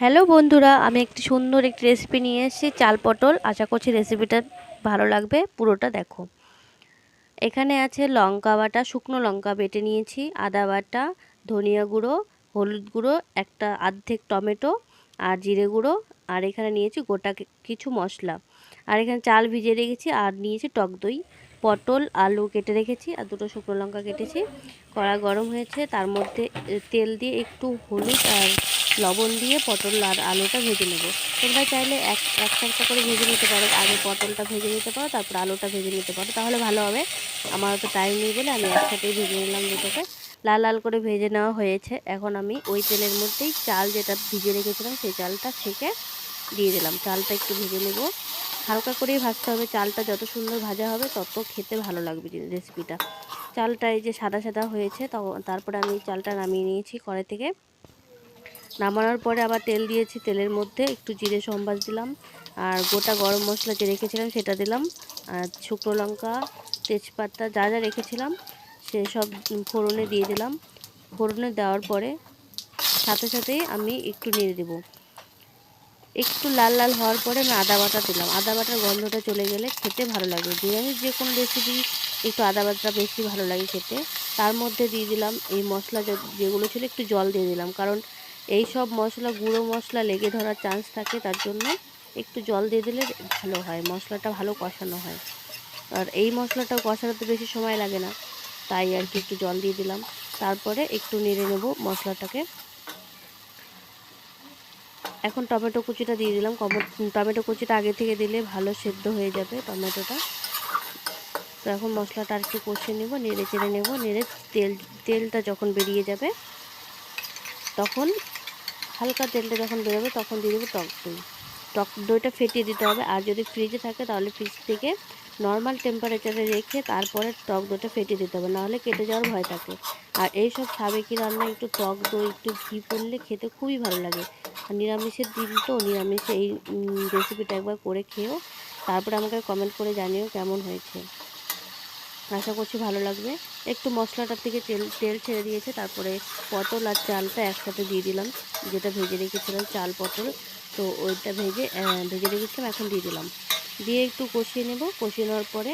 Hello বন্ধুরা, আমি একটি সুন্দর একটি রেসিপি নিয়ে এসেছি, চাল পটল। আশা করছি রেসিপিটা ভালো লাগবে, পুরোটা দেখো। এখানে আছে লঙ্কা বাটা, শুকনো লঙ্কা বেটে নিয়েছি, আদা বাটা, ধনিয়া গুঁড়ো, হলুদ গুঁড়ো, একটা আর্ধেক টমেটো আর জিরে গুঁড়ো। আর এখানে নিয়েছি গোটা কিছু মশলা। আর এখানে চাল ভিজিয়ে রেখেছি আর নিয়েছি টক দই। পটল, আলু কেটে রেখেছি আর দুটো শুকনো লঙ্কা কেটেছি। কড়া গরম হয়েছে, তার মধ্যে তেল দিয়ে একটু হলুদ আর লবণ দিয়ে পটল আর আলুটা ভেজে নেব। তোমরা চাইলে এক একটা করে ভেজে নিতে পারো। আগে পটলটা ভেজে নিতে পারো, তারপর আলুটা ভেজে নিতে পারো। তাহলে ভালো হবে। আমার তো টাইম নেই বলে আমি একসাথেই ভেজে নিলাম দুটোকে। লাল লাল করে ভেজে নেওয়া হয়েছে। এখন আমি ওই তেলের মধ্যেই চাল যেটা ভিজে রেখেছিলাম, সেই চালটা ছেঁকে দিয়ে দিলাম। চালটা একটু ভেজে নেব। হালকা করেই ভাজতে হবে। চালটা যত সুন্দর ভাজা হবে, তত খেতে ভালো লাগবে রেসিপিটা চালটা এই যে সাদা সাদা হয়েছে তারপরে আমি চালটা নামিয়ে নিয়েছি কড়াই থেকে। নামানোর পরে আবার তেল দিয়েছি, তেলের মধ্যে একটু জিরে সম্বাস দিলাম। আর গোটা গরম মশলা যে রেখেছিলাম সেটা দিলাম। আর শুকনো লঙ্কা, তেজপাতা যা যা রেখেছিলাম সেসব ফোড়নে দিয়ে দিলাম। ফোড়নে দেওয়ার পরে সাথে সাথেই আমি একটু নেড়ে দেবো। একটু লাল লাল হওয়ার পরে আমি আদা বাটা দিলাম। আদা বাটার গন্ধটা চলে গেলে খেতে ভালো লাগে। বিরিয়ানির যে কোনো রেসিপি একটু আদা বাটা বেশি ভালো লাগে খেতে। তার মধ্যে দিয়ে দিলাম এই মশলা যেগুলো ছিল একটু জল দিয়ে দিলাম। কারণ এই সব মশলা, গুঁড়ো মশলা লেগে ধরার চান্স থাকে, তার জন্য একটু জল দিয়ে দিলে ভালো হয়, মশলাটা ভালো কষানো হয়। আর এই মশলাটাও কষাতে বেশি সময় লাগে না। তাই আর কি একটু জল দিয়ে দিলাম। তারপরে একটু নেড়ে নেব মশলাটাকে। এখন টমেটো কুচিটা দিয়ে দিলাম। টমেটো কুচিটা আগে থেকে দিলে ভালো সেদ্ধ হয়ে যাবে টমেটোটা। তো এখন মশলাটা আর একটু কষে নেব, নেড়ে চেড়ে নেব, নেড়ে তেল তেলটা যখন বেরিয়ে যাবে, তখন হালকা তেলটা যখন বেরোবে তখন দিয়ে দেবো টক দই। টক দইটা ফেটিয়ে দিতে হবে। আর যদি ফ্রিজে থাকে, তাহলে ফ্রিজ থেকে নর্মাল টেম্পারেচারে রেখে তারপরে টক দইটা ফেটিয়ে দিতে হবে। নাহলে কেটে যাওয়ার ভয় থাকে। আর এই সব সাবেকি রান্না একটু টক দই, একটু ঘি পড়লে খেতে খুবই ভালো লাগে। আর নিরামিষের দিন তো, নিরামিষে এই রেসিপিটা একবার করে খেয়েও তারপরে আমাকে কমেন্ট করে জানিও কেমন হয়েছে। আশা করছি ভালো লাগবে। একটু মশলাটার থেকে তেল তেল ছেড়ে দিয়েছে। তারপরে পটল আর চালটা একসাথে দিয়ে দিলাম, যেটা ভেজে রেখেছিলাম, চাল, পটল। তো ওইটা ভেজে ভেজে রেখেছিলাম, এখন দিয়ে দিলাম। দিয়ে একটু কষিয়ে নেব। কষিয়ে নেওয়ার পরে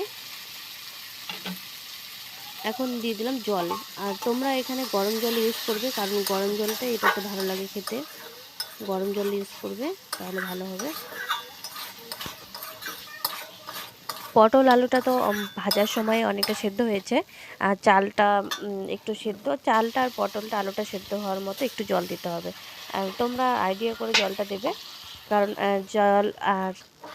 এখন দিয়ে দিলাম জল। আর তোমরা এখানে গরম জল ইউজ করবে, কারণ গরম জলটা এটাতে ভালো লাগে খেতে। গরম জল ইউজ করবে, তাহলে ভালো হবে। পটল আলুটা তো ভাজার সময় অনেকটা সেদ্ধ হয়েছে। আর চালটা একটু সেদ্ধ। চালটা আর পটলটা আলুটা সেদ্ধ হওয়ার মতো একটু জল দিতে হবে। তোমরা আইডিয়া করে জলটা দেবে। কারণ জল আর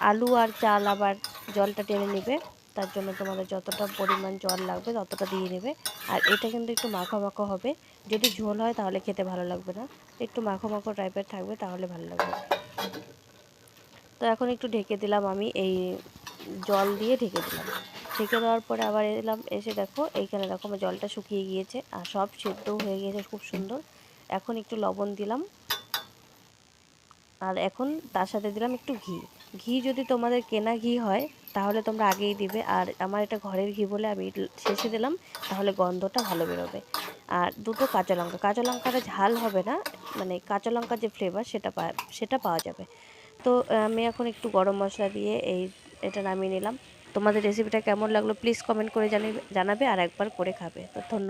আলু আর চাল আবার জলটা টেনে নেবে। তার জন্য তোমাদের যতটা পরিমাণ জল লাগবে ততটা দিয়ে নেবে। আর এটা কিন্তু একটু মাখো মাখো হবে। যদি ঝোল হয় তাহলে খেতে ভালো লাগবে না। একটু মাখো মাখো টাইপের থাকবে তাহলে ভালো লাগবে। তো এখন একটু ঢেকে দিলাম আমি এই জল দিয়ে ঢেকে দিলাম। ঢেকে দেওয়ার পরে আবার এলাম, এসে দেখো এইখানে দেখো আমার জলটা শুকিয়ে গিয়েছে। আর সব সেদ্ধ হয়ে গিয়েছে, খুব সুন্দর। এখন একটু লবণ দিলাম। আর এখন তার সাথে দিলাম একটু ঘি। ঘি যদি তোমাদের কেনা ঘি হয়, তাহলে তোমরা আগেই দিবে। আর আমার এটা ঘরের ঘি বলে আমি শেষে দিলাম, তাহলে গন্ধটা ভালো বেরোবে। আর দুটো কাঁচা লঙ্কা। কাঁচা লঙ্কাটা ঝাল হবে না মানে কাঁচা লঙ্কার যে ফ্লেভার সেটা সেটা পাওয়া যাবে। তো আমি এখন একটু গরম মশলা দিয়ে এই, এটা নামিয়ে নিলাম। তোমাদের রেসিপিটা কেমন লাগল প্লিজ কমেন্ট করে জানাবে আর একবার করে খাবে। তো ধন্যবাদ।